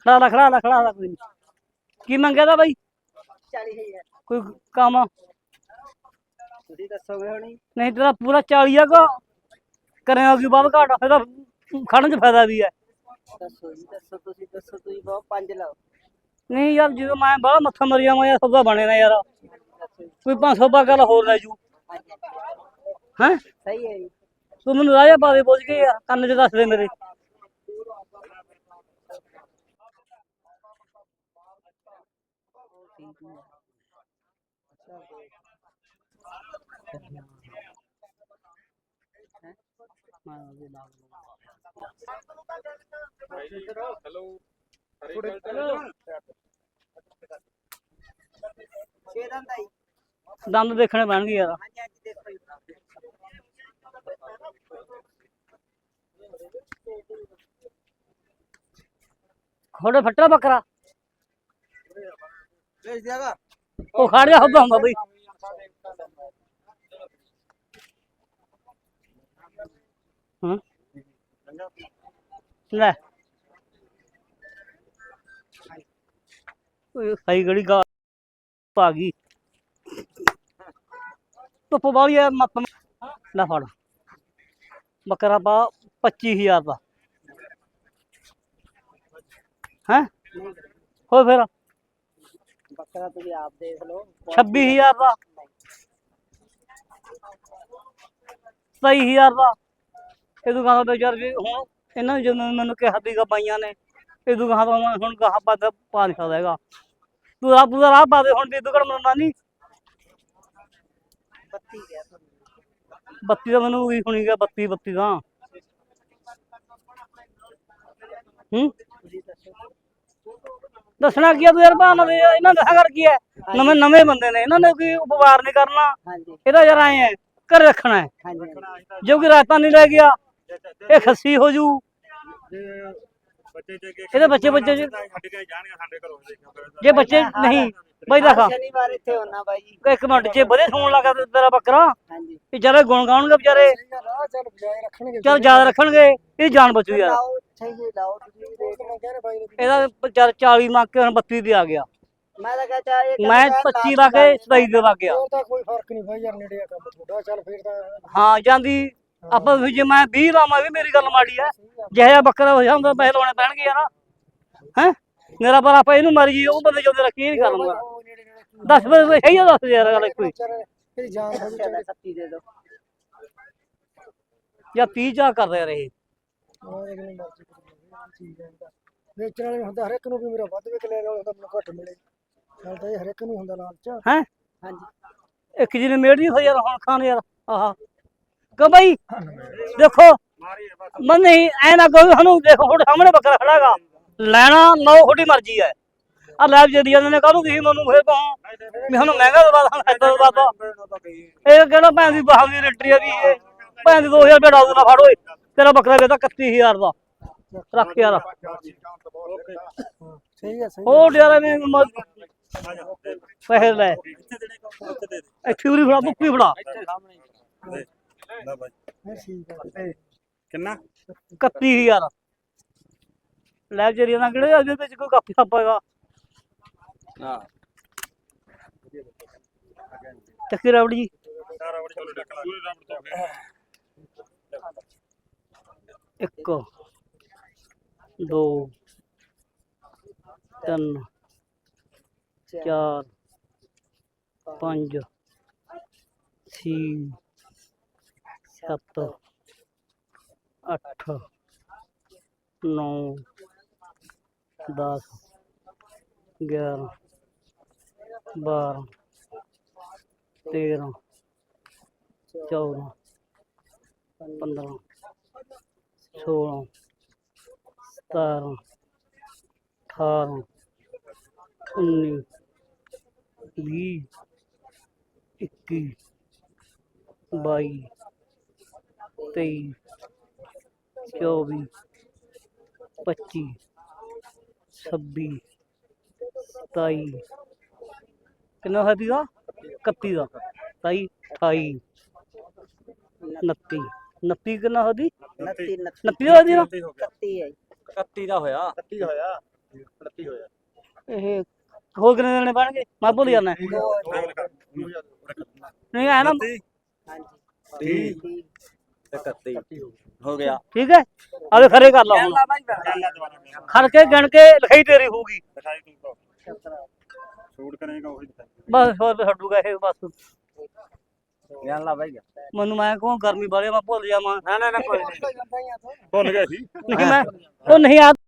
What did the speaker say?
ਖੜਾ ਲਾ ਖੜਾ ਲਾ ਖੜਾ ਲਾ ਕੋਈ ਨੀ। ਕੀ ਮੰਗਿਆ ਦਾ ਬਾਈ 40000 ਕੋਈ ਕੰਮ ਤੁਸੀਂ ਦੱਸੋਗੇ ਹੁਣੀ ਨਹੀਂ ਤੇਰਾ ਪੂਰਾ 40 ਆ ਕੋ ਕਰੇਗਾ ਕੀ ਬਾਬ ਘਾਟਾ ਫਿਰ ਤਾਂ ਖੜਨ ਚ ਫਾਇਦਾ ਵੀ ਹੈ ਦੱਸੋ ਜੀ ਦੱਸੋ ਤੁਸੀਂ ਦੱਸੋ ਤੁਸੀਂ ਬਹੁਤ ਪੰਜ ਲਾਓ ਨਹੀਂ ਯਾਰ ਜਦੋਂ ਮੈਂ ਬਾਹਲਾ ਮੱਥਾ ਮਰੀਆ ਮੈਂ ਸੌਦਾ ਬਣੇ ਨਾ ਯਾਰ। ਕੋਈ 500 ਬਾ ਗੱਲ ਹੋਰ ਲੈ ਜੂ। ਹੈ? ਸਹੀ ਹੈ ਜੀ। ਤੂੰ ਮੈਨੂੰ ਰਾਜਾ ਪਾ ਦੇ ਪੁੱਛ ਕੇ ਯਾਰ ਕੰਨ ਚ ਦੱਸ ਦੇ ਮੇਰੇ। ਛੇ ਦੰਦ ਆਈ ਦੰਦ ਦੇਖਣੇ ਪੈਣਗੇ ਯਾਰ। ਹਾਂਜੀ ਹਾਂਜੀ ਦੇਖੋ ਜੀ ਖੋੜੇ ਫੱਟਾ ਬੱਕਰਾ। ਵੇਚ ਦਿਆਗਾ ਉਹ ਖੜ ਜਾ ਹੁੰਦਾ ਹੁੰਦਾ ਬਈ। ਹਾਂ। ਲੈ। ਸਹੀ ਗੜੀ ਗਾ ਆ ਗਈ। ਧੁੱਪ ਵਾਲੀ ਆ ਮੱਤ ਲੈ ਫੜ। ਬੱਕਰਾ ਪਾ 25000 ਦਾ। ਹੈ? ਹੋ ਫਿਰ? ਬੱਕਰਾ ਤੁਸੀਂ ਆਪ ਦੇਖ ਲਓ। 26000 ਦਾ। 27000 ਦਾ। ਇਹ ਦੁਕਾਨ ਤੇ ਯਾਰ ਜੀ ਹੁਣ ਇਹਨਾਂ ਨੇ ਜਦੋਂ ਮੈਨੂੰ ਕਿਹਾ ਸੀਗਾ ਬਾਈਆਂ ਨੇ ਇਹ ਦੁਕਾਨ ਤੋਂ ਮੈਂ ਹੁਣ ਗਾਹ ਪਾ ਪਾ ਨਹੀਂ ਸਕਦਾ ਹੈਗਾ। ਤੂੰ ਰਾਹ ਪੂਰਾ ਰਾਹ ਪਾ ਦੇ ਹੁਣ ਵੀ ਦੁਕਾਨ ਮੰਨਦਾ ਨਹੀਂ। ਬੱਤੀ ਗਿਆ ਤੁਹਾਨੂੰ। 32 ਦਾ ਮੈਨੂੰ ਵੀ ਹੁਣੀ ਗਿਆ 32 32 ਦਾ ਹੂੰ? ਦੱਸੋ। ਦੱਸਣਾ ਕੀ ਆ ਤੂੰ ਯਾਰ ਭਾਣਾ ਦੇ ਇਹਨਾਂ ਦਾ ਕਰ ਕੀ ਹੈ ਨਵੇਂ ਨਵੇਂ ਬੰਦੇ ਨੇ ਇਹਨਾਂ ਨੇ ਕੋਈ ਉਪਵਾਰ ਨਹੀਂ ਕਰਨਾ। ਇਹਦਾ ਯਾਰ ਐ ਹੈ ਘਰੇ ਰੱਖਣਾ ਹੈ। ਜੋ ਕਿ ਰਾਤਾਂ ਨਹੀਂ ਲੈ ਗਿਆ ਇਹ ਖੱਸੀ ਹੋ ਜੂ ਇਹਦੇ ਬੱਚੇ ਬੱਚੇ ਜੀ- ਛੱਡ ਕੇ ਜਾਣਗੇ ਸਾਡੇ ਘਰੋਂ ਦੇਖਿਆ ਫਿਰ ਜੇ ਬੱਚੇ ਨਹੀਂ ਬਈ ਦੇਖਾ ਸ਼ਨੀਵਾਰ ਇੱਥੇ ਹੋਣਾ ਬਾਈ ਜੀ। ਇੱਕ ਮਿੰਟ ਜੇ ਵਧੇ ਸੌਣ ਲੱਗਾ ਤੇ ਤੇਰਾ ਬੱਕਰਾ ਹਾਂਜੀ। ਇਹ ਵਿਚਾਰੇ ਗੁਣ ਗਾਉਣਗੇ ਵਿਚਾਰੇ। ਚੱਲ ਬਜਾਏ ਰੱਖਣਗੇ। ਚੱਲ ਯਾਦ ਰੱਖਣਗੇ ਇਹ ਜਾਨ ਬਚੂ ਯਾਰ। ਵੀ ਇਹਦਾ ਵਿਚਾਰ 40 ਮੰਗ ਕੇ ਹੁਣ 32 ਤੇ ਆ ਗਿਆ। ਮੈਂ ਤਾਂ ਇਹ ਮੈਂ 25 ਲਾ ਕੇ 27 ਦੇ ਵਗ ਗਿਆ। ਤਾਂ ਕੋਈ ਫ਼ਰਕ ਨਹੀਂ ਭਾਈ ਯਾਰ ਨੇੜੇ ਆ ਕੰਮ ਤੁਹਾਡਾ ਚੱਲ ਫੇਰ ਤਾਂ ਹਾਂ ਜਾਂਦੀ ਆਪਾਂ ਵੀ ਜੇ ਮੈਂ 20 ਲਾਵਾਂ ਵੀ ਮੇਰੀ ਗੱਲ ਮਾੜੀ ਆ। ਜਿਹੜਾ ਬੱਕਰਾ ਹੋ ਜਾਂਦਾ ਪੈਸੇ ਲਾਉਣੇ ਪੈਣਗੇ ਯਾਰ। ਹੈ? ਮੇਰਾ ਪਰ ਆਪਾਂ ਇਹਨੂੰ ਮਾਰੀ ਜੀ ਉਹ ਬੰਦੇ ਜੋਦੇ ਰੱਖੀ ਨਹੀਂ ਕਰੂੰਗਾ ਉਹ ਨੇੜੇ ਨੇੜੇ ਕੀ ਦੱਸ ਬਈ ਸਹੀ ਆ ਦੱਸ ਯਾਰ ਗੱਲ ਕੋਈ ਇਹਦੀ ਜਾਨ ਹੋ। ਚੱਲ ਸੱਤੀ ਦੇ ਦਿਓ ਜਾਂ 30 ਚਾ ਕਰਦੇ ਰਹੇ ਉਹ ਜਿੰਨੀ ਮਰਜ਼ੀ ਕਰੀ ਠੀਕ ਹੈ ਇਹਦਾ। ਵੇਚਣ ਵਾਲੇ ਨੂੰ ਹੁੰਦਾ ਹਰ ਇੱਕ ਨੂੰ ਵੀ ਮੇਰਾ ਵੱਧ ਵਿਕ ਲੈ ਰਿਹਾ ਉਹਦਾ ਮੈਨੂੰ ਘੱਟ ਮਿਲੇ। ਚੱਲ ਤਾਂ ਇਹ ਹਰ ਇੱਕ ਨੂੰ ਹੁੰਦਾ ਲਾਲਚ। ਹੈ? ਹਾਂਜੀ। ਇੱਕ ਜਿਹਨੇ ਮੇੜ ਨਹੀਂ ਹੋਈ ਯਾਰ ਹੁਣ ਖਾਨ ਯਾਰ ਆਹਾ। ਕਹ ਬਈ ਦੇਖੋ ਮੈਂ ਨਹੀਂ ਐ ਨਾ ਕਹੋ ਸਾਨੂੰ ਦੇਖੋ ਤੁਹਾਡੇ ਸਾਹਮਣੇ ਬੱਕਰਾ ਖੜਾਗਾ ਲੈਣਾ ਨੋ ਤੁਹਾਡੀ ਮਰਜ਼ੀ ਹੈ। ਆ ਲੈ ਜਦੀ ਜਾਂਦੇ ਨੇ ਕਾਹਨੂੰ ਤੁਸੀਂ ਮੈਨੂੰ ਫੇਰ ਕਹੋ ਵੀ ਸਾਨੂੰ ਮਹਿੰਗਾ ਦਵਾ ਦਾਂ ਸੈੱਟ ਦਵਾ ਦਾਂ ਇਹ ਕਿਹੜਾ ਭੈਣ ਦੀ ਬਾਹਾਂ ਦੀ ਰੱਟਰੀ ਆ ਵੀ ਇਹ? ਭੈਣ ਦੀ 2000 ਰੁਪਏ ਡਾਲ ਦੇਣਾ ਫੜ ਓਏ ਤੇਰਾ ਬੱਕਰਾ ਵੇਚਦਾ 31000 ਦਾ। ਰੱਖ ਯਾਰ। ਸਹੀ ਹੈ ਸਹੀ ਉਹ ਯਾਰ ਮ- ਪੈਸੇ ਲੈ। ਇੱਥੇ ਕੋ ਦੇ ਉਰੀ ਫੜਾ ਮੁੱਕੀ ਫੜਾ। ਦੇ ਲੈ ਬਾਈ। ਹੈ ਠੀਕ ਹੈ ਕਿੰਨਾ? 31000 ਲੈ ਜਰੀਆਂ ਦਾ ਕਿਹੜੇ ਇਹਦੇ ਵਿੱਚ ਕੋਈ ਕੱਪ ਛਾਪਾ ਹੈਗਾ? ਹਾਂ। ਚੱਕੀ ਰਬੜੀ ਜੀ? ਇੱਕ ਦੋ ਤਿੰਨ ਚਾਰ ਪੰਜ ਛੇ ਸੱਤ, ਅੱਠ, ਨੌ, ਦਸ, ਗਿਆਰਾਂ, ਬਾਰਾਂ, ਤੇਰਾਂ, ਚੌਦਾਂ, ਪੰਦਰਾਂ, ਸੋਲਾਂ, ਸਤਾਰਾਂ, ਅਠਾਰਾਂ, ਉੱਨੀ, ਵੀਹ, ਇੱਕੀ, ਬਾਈ ਤੇਈ ਚੌਵੀ ਪੱਚੀ ਛੱਬੀ ਸਤਾਈ ਕਿੰਨਾ ਹੋਇਆ ਸੀਗਾ 31 ਦਾ ਤਾਈ 28 29 29 ਕਿੰਨਾ ਹੋਦੀ 29 29 ਦਾ ਹੋਦੀ ਨਾ 31 ਹੈ 31 ਦਾ ਹੋਇਆ 31 ਹੋਇਆ 31 ਹੋਇਆ ਇਹ ਹੋਰ ਕਿੰਨੇ ਦੇਣੇ ਬਣਗੇ ਮੈਂ ਭੁੱਲ ਜਾਣਾ ਨਹੀਂ ਐ ਨਾ ਹਾਂਜੀ 30 31 ਹੋ ਗਿਆ ਠੀਕ ਹੈ ਆਵੇ ਖਰੇ ਕਰ ਲਾ ਹੁਣ ਖੜ ਕੇ ਗਿਣ ਕੇ ਲਿਖਾਈ ਤੇਰੀ ਹੋਊਗੀ ਦਿਖਾਈ ਤੂੰ ਤਾਂ ਸ਼ੂਟ ਕਰੇਗਾ ਉਹੀ ਦਿਖਾਈ ਬਸ ਹੋਰ ਤੇ ਛੱਡੂਗਾ ਇਹ ਬਸ ਗਿਆਨ ਲਾ ਬਾਈ ਮੈਨੂੰ ਮੈਂ ਕਹੂੰ ਗਰਮੀ ਬਾਲੇ ਮੈਂ ਭੁੱਲ ਜਾਵਾਂ ਨਾ ਨਾ ਨਾ ਕੋਈ ਨਹੀਂ ਭੁੱਲ ਗਿਆ ਸੀ ਨਹੀਂ ਮੈਂ ਉਹ ਨਹੀਂ ਆ